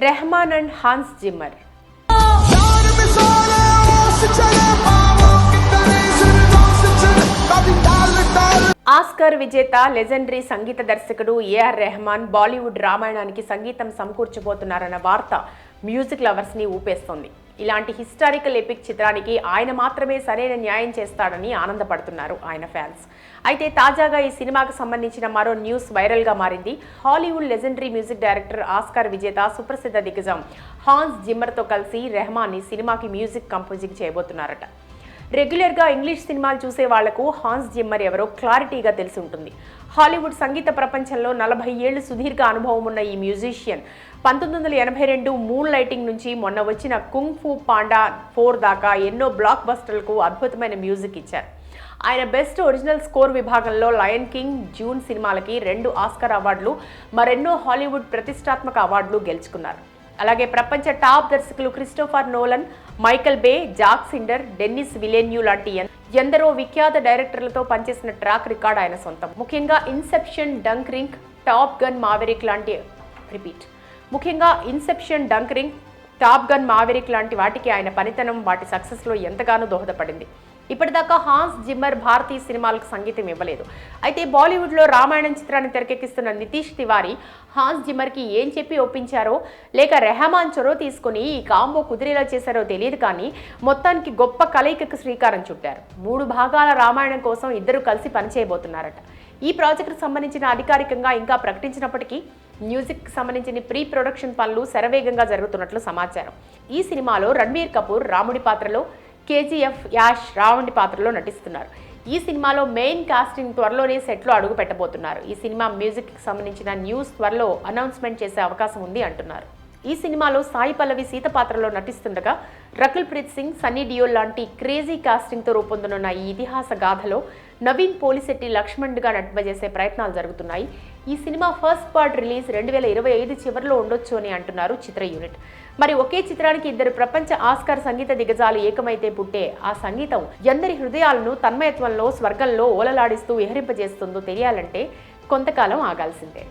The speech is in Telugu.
Rahman and Hans Zimmer. Oscar విజేత లెజెండరీ సంగీత దర్శకుడు ఏఆర్ రెహమాన్ బాలీవుడ్ రామాయణానికి సంగీతం సమకూర్చబోతున్నారన్న వార్త మ్యూజిక్ లవర్స్ని ఊపేస్తోంది. ఇలాంటి హిస్టారికల్ ఎపిక్ చిత్రానికి ఆయన మాత్రమే సరైన న్యాయం చేస్తాడని ఆనందపడుతున్నారు ఆయన ఫ్యాన్స్. అయితే తాజాగా ఈ సినిమాకు సంబంధించిన మరో న్యూస్ వైరల్గా మారింది. Hollywood legendary music director Oscar విజేత సుప్రసిద్ధ దిగ్గజం హాన్స్ జిమ్మర్తో కలిసి రెహమాన్ ఈ సినిమాకి మ్యూజిక్ కంపోజింగ్ చేయబోతున్నారట. రెగ్యులర్గా ఇంగ్లీష్ సినిమాలు చూసే వాళ్ళకు హాన్స్ జిమ్మర్ ఎవరో క్లారిటీగా తెలిసి ఉంటుంది. హాలీవుడ్ సంగీత ప్రపంచంలో నలభై ఏళ్ళు సుదీర్ఘ అనుభవం ఉన్న ఈ మ్యూజిషియన్ పంతొమ్మిది వందల ఎనభై రెండు మూన్ లైటింగ్ నుంచి మొన్న వచ్చిన కుంగ్ ఫూ పాండా ఫోర్ దాకా ఎన్నో బ్లాక్ బస్టర్లకు అద్భుతమైన మ్యూజిక్ ఇచ్చారు. ఆయన బెస్ట్ ఒరిజినల్ స్కోర్ విభాగంలో లయన్ కింగ్ జూన్ సినిమాలకి రెండు ఆస్కర్ అవార్డులు మరెన్నో హాలీవుడ్ ప్రతిష్టాత్మక అవార్డులు గెలుచుకున్నారు. అలాగే ప్రపంచ టాప్ దర్శకులు Christopher Nolan Michael Bay Zack Snyder Dennis Villeneuve లాంటి ఎందరో విఖ్యాత డైరెక్టర్లతో పనిచేసిన ట్రాక్ రికార్డ్ ఆయన సొంతం. ముఖ్యంగా Inception Dunkirk Top Gun Maverick లాంటి రిపీట్. ముఖ్యంగా Inception Dunkirk Top Gun Maverick లాంటి వాటికి ఆయన పనితనం వాటి సక్సెస్లో ఎంతగానో దోహదపడింది. ఇప్పటిదాకా హాన్స్ జిమ్మర్ భారతీయ సినిమాలకు సంగీతం ఇవ్వలేదు. అయితే బాలీవుడ్లో రామాయణం చిత్రాన్ని తెరకెక్కిస్తున్న నితీష్ తివారీ హాన్స్ జిమ్మర్కి ఏం చెప్పి ఒప్పించారో లేక రెహమాన్ చొరవ తీసుకుని ఈ కాంబో కుదిరేలా చేశారో తెలియదు కానీ మొత్తానికి గొప్ప కలయికకు శ్రీకారం చుట్టారు. మూడు భాగాల రామాయణం కోసం ఇద్దరు కలిసి పనిచేయబోతున్నారట. ఈ ప్రాజెక్టుకు సంబంధించిన అధికారికంగా ఇంకా ప్రకటించినప్పటికీ మ్యూజిక్ సంబంధించిన ప్రీ ప్రొడక్షన్ పనులు శరవేగంగా జరుగుతున్నట్లు సమాచారం. ఈ సినిమాలో రణ్బీర్ కపూర్ రాముడి పాత్రలో కేజీఎఫ్ యాష్ రావణి పాత్రలో నటిస్తున్నారు. ఈ సినిమాలో మెయిన్ కాస్టింగ్ త్వరలోనే సెట్లో అడుగు పెట్టబోతున్నారు ఈ సినిమా మ్యూజిక్కి సంబంధించిన న్యూస్ త్వరలో అనౌన్స్మెంట్ చేసే అవకాశం ఉంది అంటున్నారు. ఈ సినిమాలో సాయి పల్లవి సీత పాత్రలో నటిస్తుండగా రకుల్ ప్రీత్ సింగ్ సన్నీ డియోల్ లాంటి క్రేజీ కాస్టింగ్తో రూపొందనున్న ఈ ఇతిహాస గాథలో నవీన్ పోలిశెట్టి లక్ష్మణ్గా నటింపజేసే ప్రయత్నాలు జరుగుతున్నాయి. ఈ సినిమా ఫస్ట్ పార్ట్ రిలీజ్ రెండు వేల ఇరవై ఐదు చివరిలో ఉండొచ్చు అని అంటున్నారు చిత్ర యూనిట్. మరి ఒకే చిత్రానికి ఇద్దరు ప్రపంచ ఆస్కార్ సంగీత దిగజాలు ఏకమైతే పుట్టే ఆ సంగీతం ఎందరి హృదయాలను తన్మయత్వంలో స్వర్గంలో ఓలలాడిస్తూ విహరింపజేస్తుందో తెలియాలంటే కొంతకాలం ఆగాల్సిందే.